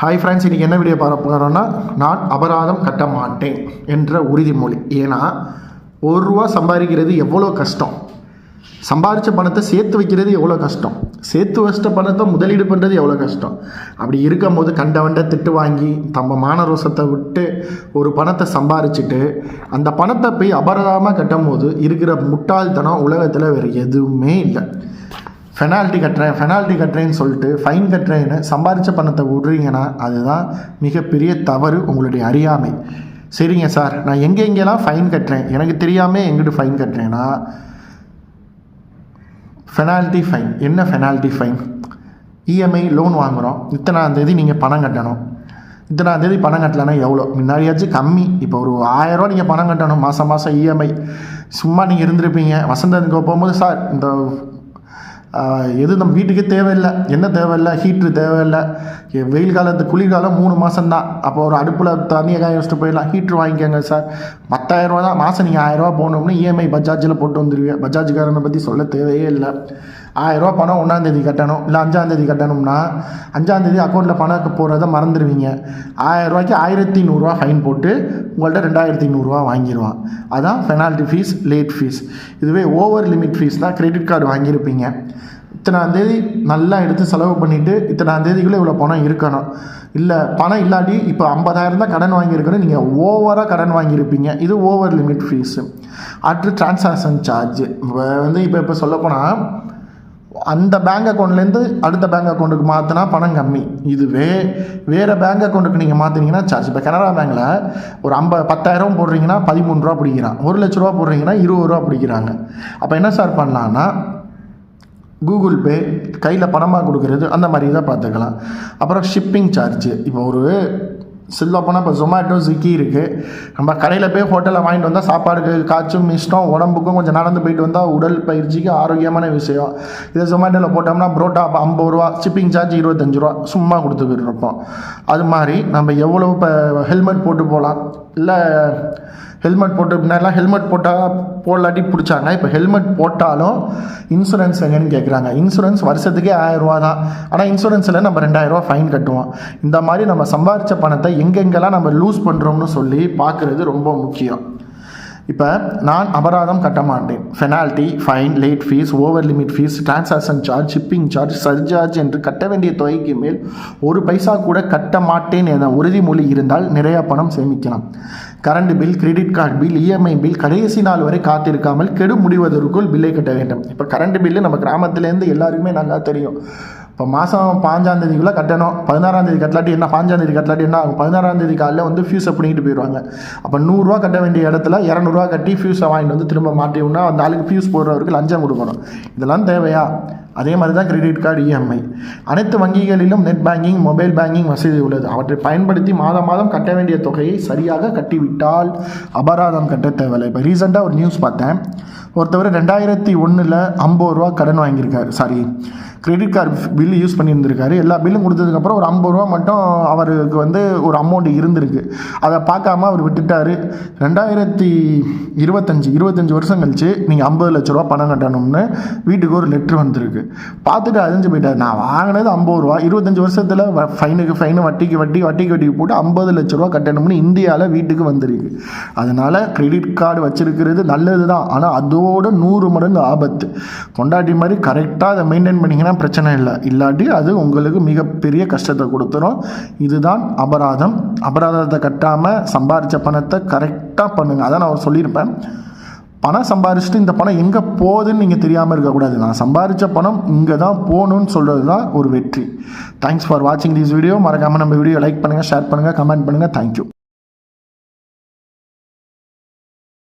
Hi friends இன்றைக்கி என்ன video பார்க்க போகிறோன்னா நான் அபராதம் கட்ட மாட்டேன் என்ற உறுதிமொழி. ஏன்னா ஒரு ரூபா சம்பாதிக்கிறது எவ்வளோ கஷ்டம்? சம்பாதிச்ச பணத்தை சேர்த்து வைக்கிறது எவ்வளோ கஷ்டம்? சேர்த்து வச்சிட்ட பணத்தை முதலீடு பண்ணுறது எவ்வளோ கஷ்டம்? அப்படி இருக்கும் போது கண்டவண்ட திட்டு வாங்கி தம்ம மான ரோசத்தை விட்டு ஒரு பணத்தை சம்பாரிச்சிட்டு அந்த பணத்தை போய் அபராதமாக கட்டும் போது இருக்கிற முட்டாள்தனம் உலகத்தில் வேறு எதுவுமே இல்லை. ஃபெனால்ட்டி கட்டுறேன் ஃபெனால்ட்டி கட்டுறேன்னு சொல்லிட்டு ஃபைன் கட்டுறேன்னு சம்பாரித்த பணத்தை விடுறீங்கன்னா அதுதான் மிகப்பெரிய தவறு உங்களுடைய அறியாமை. சரிங்க சார் நான் எங்கே எங்கெல்லாம் ஃபைன் கட்டுறேன்? எனக்கு தெரியாமல் எங்கிட்டு ஃபைன் கட்டுறேன்னா ஃபெனால்ட்டி ஃபைன் என்ன ஃபெனால்ட்டி ஃபைன் இஎம்ஐ லோன் வாங்குகிறோம் இத்தனாம் தேதி நீங்கள் பணம் கட்டணும். இத்தனாந்தேதி பணம் கட்டலைன்னா எவ்வளோ? முன்னாடியாச்சும் கம்மி. இப்போ ஒரு ஆயிரரூவா நீங்கள் பணம் கட்டணும். மாதம் மாதம் இஎம்ஐ சும்மா நீங்கள் இருந்திருப்பீங்க. வசந்தனுக்கு போகும்போது சார் இந்த எது நம்ம வீட்டுக்கே தேவையில்லை? என்ன தேவையில்லை? ஹீட்ரு தேவையில்லை. வெயில் காலத்து குளிர்காலம் மூணு மாதம்தான் அப்போ ஒரு அடுப்பில் தண்ணியை காய வச்சுட்டு போயிடலாம். ஹீட்ரு வாங்கிக்கோங்க சார் பத்தாயிரரூவா தான் மாதம் நீங்கள் ஆயிரரூவா போகணும்னு இஎம்ஐ பஜாஜில் போட்டு வந்துடுவீங்க பஜாஜ்காரனை பற்றி சொல்ல தேவையே இல்லை. ஆயிரரூவா பணம் ஒன்றாந்தேதி கட்டணும் இல்லை அஞ்சாந்தேதி கட்டணும்னா அஞ்சாந்தேதி அக்கௌண்ட்டில் பணம் போகிறத மறந்துடுவீங்க. ஆயிரரூவாய்க்கு ஆயிரத்தி நூறுரூவா ஃபைன் போட்டு உங்கள்கிட்ட ரெண்டாயிரத்தி நூறுரூவா வாங்கிடுவான் அதான் பெனால்ட்டி ஃபீஸ் லேட் ஃபீஸ் இதுவே ஓவர் லிமிட் ஃபீஸ் தான் கிரெடிட் கார்டு வாங்கியிருப்பீங்க. இத்தனாந்தேதி நல்லா எடுத்து செலவு பண்ணிவிட்டு இத்தனாந்தேதிக்குள்ளே இவ்வளோ பணம் இருக்கணும். இல்லை பணம் இல்லாட்டி இப்போ ஐம்பதாயிரம் தான் கடன் வாங்கியிருக்கணும் நீங்கள் ஓவராக கடன் வாங்கியிருப்பீங்க. இது ஓவர் லிமிட் ஃபீஸு அடுத்து டிரான்சாக்ஷன் சார்ஜ் வந்து இப்போ இப்போ சொல்லப்போனால் அந்த பேங்க் அக்கௌண்ட்லேருந்து அடுத்த பேங்க் அக்கௌண்ட்டுக்கு மாற்றினா பணம் கம்மி. இதுவே வேறு பேங்க் அக்கௌண்ட்டுக்கு நீங்கள் மாற்றினீங்கன்னா சார்ஜ் இப்போ கனரா பேங்க்கில் ஒரு ஐம்ப பத்தாயிரம் போடுறீங்கன்னா பதிமூணு ரூபா பிடிக்கிறான் ஒரு லட்ச ரூபா போடுறீங்கன்னா இருபது ரூபா பிடிக்கிறாங்க. அப்போ என்ன சார் பண்ணலான்னா கூகுள் பே கையில் பணமாக கொடுக்குறது அந்த மாதிரி தான் பார்த்துக்கலாம். அப்புறம் ஷிப்பிங் சார்ஜ் இப்போ ஒரு சொல்ல போனால் இப்போ ஜொமேட்டோ ஸ்விக்கி இருக்குது நம்ம கடையில் போய் ஹோட்டலில் வாங்கிட்டு வந்தால் சாப்பாடுக்கு காய்ச்சும் இஷ்டம் உடம்புக்கும் கொஞ்சம் நடந்து போயிட்டு வந்தால் உடல் பயிற்சிக்கு ஆரோக்கியமான விஷயம். இதை ஜொமேட்டோவில் போட்டோம்னா புரோட்டா ஐம்பது ரூபா ஷிப்பிங் சார்ஜ் இருபத்தஞ்சி ரூபா சும்மா கொடுத்துக்கிட்டு இருப்போம். அது மாதிரி நம்ம எவ்வளோ இப்போ ஹெல்மெட் போட்டு போகலாம் இல்லை ஹெல்மெட் போட்டு முன்னாடிலாம் ஹெல்மெட் போட்டால் போடலாட்டி பிடிச்சாங்க. இப்போ ஹெல்மெட் போட்டாலும் இன்சூரன்ஸ் எங்கன்னு கேட்குறாங்க இன்சூரன்ஸ் வருஷத்துக்கே ஆயிரரூவா தான். ஆனால் இன்சூரன்ஸில் நம்ம ரெண்டாயிரரூவா ஃபைன் கட்டுவோம். இந்த மாதிரி நம்ம சம்பாரித்த பணத்தை எங்கெங்கெல்லாம் நம்ம லூஸ் பண்ணுறோம்னு சொல்லி பார்க்குறது ரொம்ப முக்கியம். இப்போ நான் அபராதம் கட்ட மாட்டேன். Penalty fine late fees over limit fees transaction charge shipping charge surcharge என்று கட்ட வேண்டிய தொகைக்கு மேல் ஒரு பைசா கூட கட்ட மாட்டேன் என உறுதிமொழி இருந்தால் நிறைய பணம் சேமிக்கலாம். Current bill credit card bill EMI bill கடைசி நாள் வரை காத்திருக்காமல் கெடு முடிவதற்குள் பில்லை கட்ட வேண்டும். இப்போ கரண்ட் பில்லு நம்ம கிராமத்துலேருந்து எல்லாருக்குமே நல்லா தெரியும். இப்போ மாதம் பாஞ்சாந்தேதிக்குள்ளே கட்டணும். பதினாறாம் தேதி கட்டலாட்டி என்ன பாஞ்சாந்தேதி கட்டலாட்டி என்ன ஆகும்? பதினாறாம் தேதி காலையில் வந்து ஃபியூஸை பிடிங்கிட்டு போயிடுவாங்க அப்போ நூறுரூவா கட்ட வேண்டிய இடத்துல இரநூறுவா கட்டி ஃபியூஸை வாங்கிட்டு வந்து திரும்ப மாட்டிவிடனா அந்த ஆளுக்கு ஃபியூஸ் போடுறவருக்கு லஞ்சம் கொடுக்கணும். இதெல்லாம் தேவையா? அதே மாதிரி தான் கிரெடிட் கார்டு இஎம்ஐ அனைத்து வங்கிகளிலும் நெட் பேங்கிங் மொபைல் பேங்கிங் வசதி உள்ளது. அவற்றை பயன்படுத்தி மாதம் மாதம் கட்ட வேண்டிய தொகையை சரியாக கட்டிவிட்டால் அபராதம் கட்ட தேவையில்லை. இப்போ ரீசெண்டாக ஒரு நியூஸ் பார்த்தேன். ஒருத்தவர் ரெண்டாயிரத்தி ஒன்றில் ஐம்பது ரூபா கடன் வாங்கியிருக்காரு. Sorry credit card bill use பண்ணியிருந்திருக்காரு. எல்லா பில்லும் கொடுத்ததுக்கப்புறம் ஒரு ஐம்பது ரூபா மட்டும் அவருக்கு வந்து ஒரு அமௌண்ட் இருந்திருக்கு. அதை பார்க்காம அவர் விட்டுட்டாரு. ரெண்டாயிரத்தி இருபத்தஞ்சி இருபத்தஞ்சி வருஷம் கழிச்சு நீங்கள் ஐம்பது லட்ச ரூபா பணம் கட்டணும்னு வீட்டுக்கு ஒரு லெட்ரு வந்திருக்கு. பார்த்துட்டு அழிஞ்சு போயிட்டார். நான் வாங்கினது ஐம்பது ரூபா. இருபத்தஞ்சி வருஷத்தில் ஃபைனுக்கு ஃபைனு வட்டிக்கு வட்டி வட்டிக்கு வட்டிக்கு போட்டு ஐம்பது லட்ச ரூபா கட்டணும்னு இந்தியாவில் வீட்டுக்கு வந்திருக்கு. அதனால் கிரெடிட் கார்டு வச்சிருக்கிறது நல்லது தான் ஆனால் அதோட நூறு மடங்கு ஆபத்து. கொண்டாட்டி மாதிரி கரெக்டாக அதை மெயின்டைன் பண்ணிங்கன்னா பிரச்சனை இல்லை. இல்லாட்டி அது உங்களுக்கு மிகப்பெரிய கஷ்டத்தை கொடுத்துரும். இதுதான் அபராதம். அபராதத்தை கட்டாமல் சம்பாரித்த பணத்தை கரெக்டாக பண்ணுங்கள் அதான் நான் சொல்லியிருப்பேன். பணம் சம்பாரிச்சுட்டு இந்த பணம் எங்கே போகுதுன்னு நீங்கள் தெரியாமல் இருக்கக்கூடாது. நான் சம்பாரித்த பணம் இங்கே தான் போகணுன்னு சொல்கிறது தான் ஒரு வெற்றி. தேங்க்ஸ் ஃபார் வாட்சிங் திஸ் வீடியோ மறக்காமல் நம்ம வீடியோ லைக் பண்ணுங்கள் ஷேர் பண்ணுங்கள் கமெண்ட் பண்ணுங்கள் தேங்க்யூ